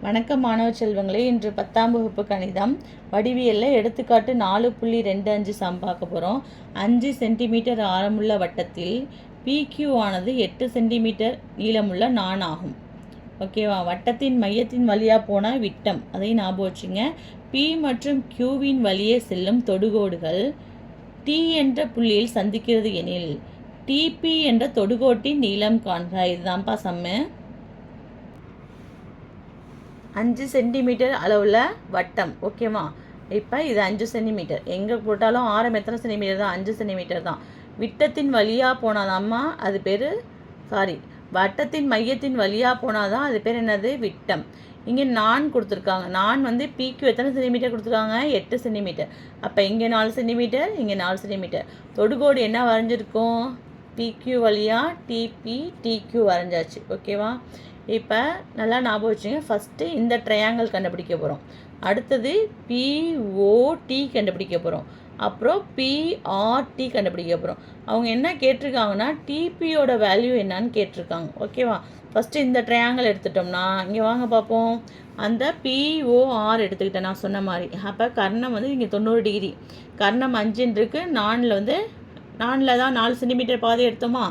வணக்கம் மாணவ செல்வங்களே இன்று பத்தாம் வகுப்பு கணிதம். வடிவியலில் எடுத்துக்காட்டு நாலு புள்ளி ரெண்டு அஞ்சு சம் பார்க்க போகிறோம் அஞ்சு சென்டிமீட்டர் ஆரமுள்ள வட்டத்தில் பிக்யூ ஆனது எட்டு சென்டிமீட்டர் நீளமுள்ள நான் ஆகும். ஓகேவா? வட்டத்தின் மையத்தின் வழியாக போனால் விட்டம். அதை ஞாபகம் வச்சுங்க. பி மற்றும் கியூவின் வழியே செல்லும் தொடுகோடுகள் டி என்ற புள்ளியில் சந்திக்கிறது எனில் டிபி என்ற தொடுகோட்டின் நீளம் காண்க. இதுதான்ப்பா சம்மு. அஞ்சு சென்டிமீட்டர் அளவில் வட்டம் ஓகேவா இப்போ இது அஞ்சு சென்டிமீட்டர் எங்கே போட்டாலும் ஆரம் எத்தனை சென்டிமீட்டர் தான்? அஞ்சு சென்டிமீட்டர் தான். விட்டத்தின் வழியாக போனாதாம்மா அது பேர் சாரி வட்டத்தின் மையத்தின் வழியாக போனால் தான் அது பேர் என்னது? விட்டம். இங்கே நான் கொடுத்துருக்காங்க. நான் வந்து பிக்கு எத்தனை சென்டிமீட்டர் கொடுத்துருக்காங்க? எட்டு சென்டிமீட்டர் அப்போ இங்கே நாலு சென்டிமீட்டர் இங்கே நாலு சென்டிமீட்டர் தொடுகோடு என்ன வரைஞ்சிருக்கும்? பிக்யூ வழியாக டிபி டிக்யூ வரைஞ்சாச்சு ஓகேவா இப்போ நல்லா ஞாபகம் வச்சுங்க. ஃபஸ்ட்டு இந்த ட்ரையாங்கிள் கண்டுபிடிக்க போகிறோம் அடுத்தது பிஓடி கண்டுபிடிக்க போகிறோம் அப்புறம் பிஆர்டி கண்டுபிடிக்க போகிறோம் அவங்க என்ன கேட்டிருக்காங்கன்னா டிபியோட வேல்யூ என்னன்னு கேட்டிருக்காங்க. ஓகேவா ஃபஸ்ட்டு இந்த ட்ரையாங்கிள் எடுத்துட்டோம்னா இங்கே வாங்க பார்ப்போம் அந்த பிஓஆர் எடுத்துக்கிட்டேன். நான் சொன்ன மாதிரி. அப்போ கர்ணம் வந்து இங்கே தொண்ணூறு டிகிரி கர்ணம் அஞ்சுன்னு இருக்குது நானில் வந்து நானில் தான் நாலு சென்டிமீட்டர் பாதை எடுத்தோமா?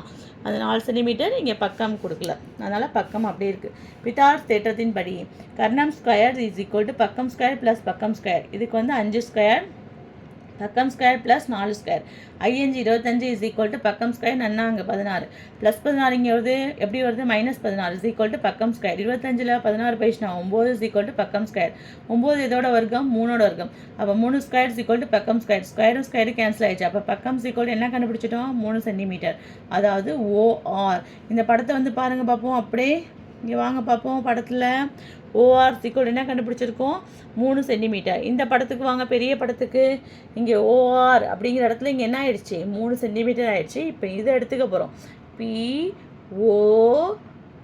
அது நாலு சென்டிமீட்டர் இங்கே பக்கம் கொடுக்கல. அதனால் பக்கம் அப்படியே இருக்குது பித்தார் தேற்றத்தின் படி கர்ணம் ஸ்கொயர் இஸ் ஈக்குவல் டு பக்கம் ஸ்கொயர் ப்ளஸ் பக்கம் ஸ்கொயர் இதுக்கு வந்து அஞ்சு ஸ்கொயர் பக்கம் ஸ்கொயர் ப்ளஸ் நாலு ஸ்கொயர் ஐஎன்ஜி இருபத்தஞ்சு இஸ் ஈக்குவல் டு பக்கம் ஸ்கொயர் நன்னா அங்கே பதினாறு. ப்ளஸ் பதினாறு இங்கே வருது எப்படி வருது? மைனஸ் பதினாறு இஸ் ஈக்குவல் டு பக்கம் ஸ்கொயர் இருபத்தஞ்சில் பதினாறு போயிடுச்சுனா ஒம்பது இஸ் ஈக்குவல் டு பக்கம் ஸ்கொயர் ஒம்பது இதோட வர்க்கம் மூணோட வர்க்கம். அப்போ மூணு ஸ்கொயர் இஸ் ஈக்குவல் டு பக்கம் ஸ்கொயர் ஸ்கொயரும் ஸ்கொயர் கேன்சல் ஆயிடுச்சு. அப்போ பக்கம் ஈக்குவல் என்ன கண்டுபிடிச்சிட்டோம்? மூணு சென்டிமீட்டர் அதாவது ஓஆர் இந்த படத்தை வந்து பாருங்கள் பார்ப்போம். அப்படியே இங்கே வாங்க பார்ப்போம் படத்தில் ஓஆர் சிக்கோல் என்ன கண்டுபிடிச்சிருக்கோம்? மூணு சென்டிமீட்டர் இந்த படத்துக்கு வாங்க பெரிய படத்துக்கு. இங்கே ஓஆர் அப்படிங்கிற இடத்துல இங்கே என்ன ஆயிடுச்சு? மூணு சென்டிமீட்டர் ஆயிடுச்சு. இப்போ இதை எடுத்துக்க போகிறோம் பி ஓ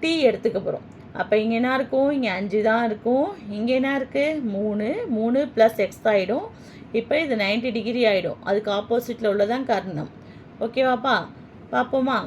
டி எடுத்துக்க போகிறோம் அப்போ இங்கே என்ன இருக்கும்? இங்கே அஞ்சு தான் இருக்கும். இங்கே என்ன இருக்குது மூணு. மூணு ப்ளஸ் எக்ஸ் ஆகிடும் இப்போ இது 90 டிகிரி ஆகிடும் அதுக்கு ஆப்போசிட்டில் உள்ளதான் கர்ணம். ஓகேவாப்பா பார்ப்போமா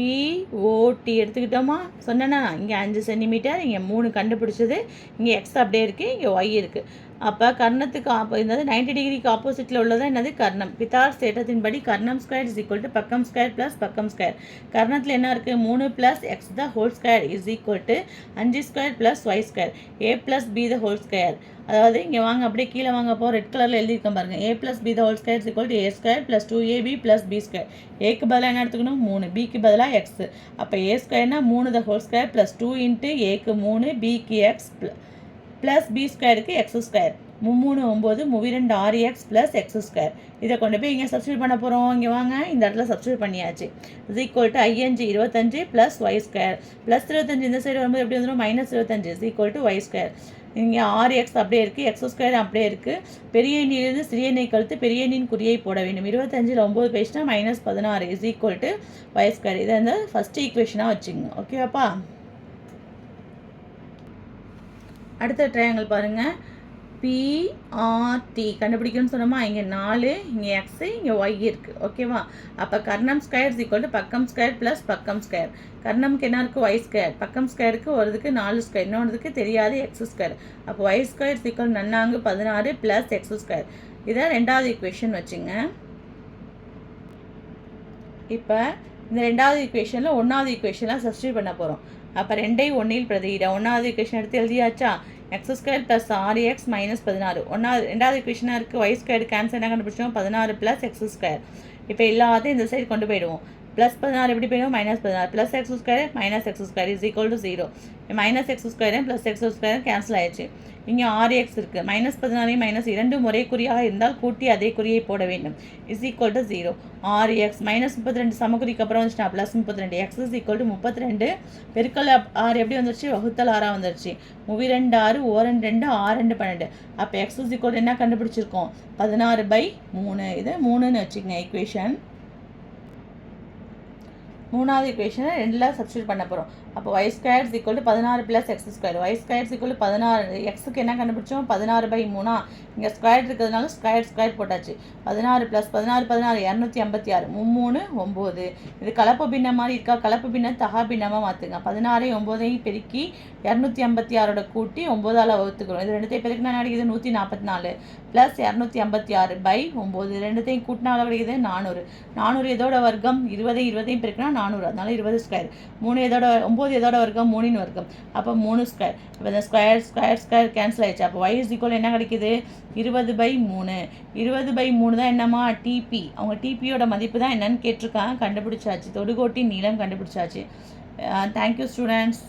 பிஓடி எடுத்துக்கிட்டோமா? சொன்னேன்னா இங்கே அஞ்சு சென்டிமீட்டர் இங்கே மூணு கண்டுபிடிச்சது இங்கே எக்ஸ் அப்படியே இருக்குது இங்கே ஒய் இருக்குது அப்போ கர்ணத்துக்கு ஆப்போ என்னது? நைன்டி டிகிரிக்கு ஆப்போசிட்டில் உள்ளது. என்னது? கர்ணம். பித்தார் தேட்டத்தின்படி கர்ணம் ஸ்கொயர் இஸ் ஈக்குவல் டு பக்கம் ஸ்கொயர் ப்ளஸ் பக்கம் ஸ்கொயர் கர்ணத்தில் என்ன இருக்குது மூணு plus X the whole square is equal to அஞ்சு square plus Y square A plus B the whole square அதாவது இங்கே வாங்க அப்படியே கீழே வாங்க போ ரெட் கலரில் எழுதியிருக்கோம் பாருங்கள் A plus B the whole square equal to A square plus two AB plus B square ஏக்கு பதிலாக என்ன எடுத்துக்கணும்? மூணு. பிக்கு பதிலாக எக்ஸ் அப்போ ஏ ஸ்கொயர்னால் மூணு the whole square plus two into ஏக்கு மூணு பிக்கு எக்ஸ் ப்ளஸ் ப்ளஸ் பி ஸ்கொயருக்கு எக்ஸ் ஸ்கொயர் மும்மூணு ஒம்பது மூவிரெண்டு ஆறு எக்ஸ் ப்ளஸ் எக்ஸ் ஸ்கொயர் இதை கொண்டு போய் இங்கே சப்ஸ்டியூட் பண்ண போகிறோம் இங்கே வாங்க. இந்த இடத்துல சப்ஸ்டியூட் பண்ணியாச்சு. இஸ் ஈக்குவல் டு ஐஎன்ஜி இருபத்தஞ்சு ப்ளஸ் ஒய் ஸ்கொயர் ப்ளஸ் இருபத்தஞ்சு இந்த சைடு வரும்போது எப்படி வந்துடும் மைனஸ் இருபத்தஞ்சு is equal to Y square இங்கே ஆறு எக்ஸ் அப்படியே இருக்குது எக்ஸ் ஸ்கொயர் அப்படியே இருக்குது பெரிய எண்ணிலிருந்து சிறிய எண்ணெய் கழுத்து பெரிய எண்ணின் குறியை போட வேண்டும். இருபத்தஞ்சில் ஒம்பது பேசினா மைனஸ் பதினாறு is equal to Y square இதை வந்து ஃபஸ்ட்டு ஈக்குவேஷனாக வச்சுங்க ஓகேவாப்பா அடுத்த ட்ரையாங்கிள் பாருங்கள் பிஆர்டி கண்டுபிடிக்கணும்னு சொன்னோமா? இங்கே நாலு இங்கே எக்ஸு இங்கே ஒய் இருக்குது ஓகேவா அப்போ கர்ணம் ஸ்கொயர் ஈக்குவல் டு பக்கம் ஸ்கொயர் ப்ளஸ் பக்கம் ஸ்கொயர் கர்ணம்க்கு என்ன இருக்குது ஒய் ஸ்கொயர் பக்கம் ஸ்கொயருக்கு ஒரு இதுக்கு நாலு ஸ்கொயர் இன்னொன்றுக்கு தெரியாது எக்ஸ் ஸ்கொயர் அப்போ ஒய் ஸ்கொயர் ஈக்குவல் நன்னாங்கு பதினாறு ப்ளஸ் எக்ஸ் ஸ்கொயர் இதை ரெண்டாவது ஈக்குவேஷன் வச்சுங்க. இப்போ இந்த ரெண்டாவது ஈக்குவேஷனில் ஒன்றாவது ஈக்குவேஷன்லாம் சப்ஸ்டியூட் பண்ண போகிறோம் அப்போ ரெண்டையும் ஒன்றில் பிரதியிட. ஒன்றாவது ஈக்குவேஷன் எடுத்து எழுதியாச்சா? எக்ஸ் ஸ்கொயர் ப்ளஸ் ஆறு எக்ஸ் மைனஸ் பதினாறு. ஒன்றாவது ரெண்டாவது ஈக்குவேஷனாக இருக்குது ஒய் ஸ்கொயர் கேன்சல் என்ன கண்டுபிடிச்சோம்? பதினாறு ப்ளஸ் எக்ஸ் ஸ்கொயர் இப்போ எல்லாத்தையும் இந்த சைடு கொண்டு போயிடுவோம். ப்ளஸ் பதினாறு எப்படி போயிடும்? மைனஸ் பதினாறு. Plus X square minus X square is equal to zero minus X ஸ்கொயரும் plus X ஸ்கொயரும் கேன்சல் ஆயிடுச்சு. இங்கே ஆறு எக்ஸ் இருக்குது மைனஸ் பதினாறு மைனஸ் இரண்டு முறை குறியாக இருந்தால் கூட்டி அதே குறியை போட வேண்டும். இஸ் ஈக்குவல் டு ஜீரோ ஆறு எக்ஸ் மைனஸ் முப்பத்தி ரெண்டு சமக்குறிக்கு அப்புறம் வந்துச்சுன்னா ப்ளஸ் முப்பத்தி ரெண்டு எக்ஸ் இஸ் ஈக்குவல் டு முப்பத்தி ரெண்டு பெருக்கல் ஆறு எப்படி வந்துருச்சு? வகுத்தல் ஆறாக வந்துருச்சு. மூவி ரெண்டு ஆறு ஓ ரெண்டு ரெண்டு ஆறு ரெண்டு பன்னெண்டு. அப்போ எக்ஸ் இஸ் ஈக்குவல் என்ன கண்டுபிடிச்சிருக்கோம்? பதினாறு பை மூணு. இது மூணுன்னு வச்சுக்கோங்க ஈக்குவேஷன் மூணாவது இக்குவேஷனை ரெண்டில் சப்ஸ்டியூட் பண்ண போகிறோம் அப்போ ஒய் ஸ்கொயர்ஸ் ஈக்குவல் டு பதினாறு plus X square Y squares equal பதினாறு. எக்ஸுக்கு என்ன கண்டுபிடிச்சோம்? பதினாறு பை மூணா. இங்கே ஸ்கொயர் இருக்கிறதுனால ஸ்கொயர் ஸ்கொயர் போட்டாச்சு. பதினாறு ப்ளஸ் பதினாறு பதினாறு இரநூத்தி ஐம்பத்தி ஆறு. மும்மூணு ஒம்பது இது கலப்பு பின்னம் மாதிரி இருக்கா? கலப்பு பின்ன தகா பின்னமாக மாற்றுங்க பதினாறையும் ஒம்போதையும் பெருக்கி இரநூத்தி ஐம்பத்தி ஆறோட கூட்டி ஒம்போதால் வகுத்துக்கிறோம். இது ரெண்டுத்தையும் பெருக்கினா என்ன கிடைக்குது நூற்றி நாற்பத்தி நாலு. ப்ளஸ் இரநூத்தி ஐம்பத்தி ஆறு பை ஒம்பது ரெண்டுத்தையும் கூட்டினா எவ்வளோ கிடைக்குது நானூறு. நானூறு எதோட வர்க்கம்? இருபது இருபதையும் பெருக்கினா நானூறு. அதனால இருபது ஸ்கொயர் மூணு எதோட ஒம்பது எதோட வர்க்கம்? மூணின் வர்க்கம். அப்போ மூணு ஸ்கொயர் இப்போ இந்த ஸ்கொயர் ஸ்கொயர் ஸ்கொயர் கேன்சல் ஆயிடுச்சு. அப்போ ஒய் இஸ் ஈக்குவல் என்ன கிடைக்குது? இருபது பை மூணு. இருபது பை மூணு தான் என்னம்மா? டிபி அவங்க டிபியோட மதிப்பு தான் என்னன்னு கேட்டிருக்காங்க. கண்டுபிடிச்சாச்சு. தொடுகோட்டின் நீளம் கண்டுபிடிச்சாச்சு. Thank you students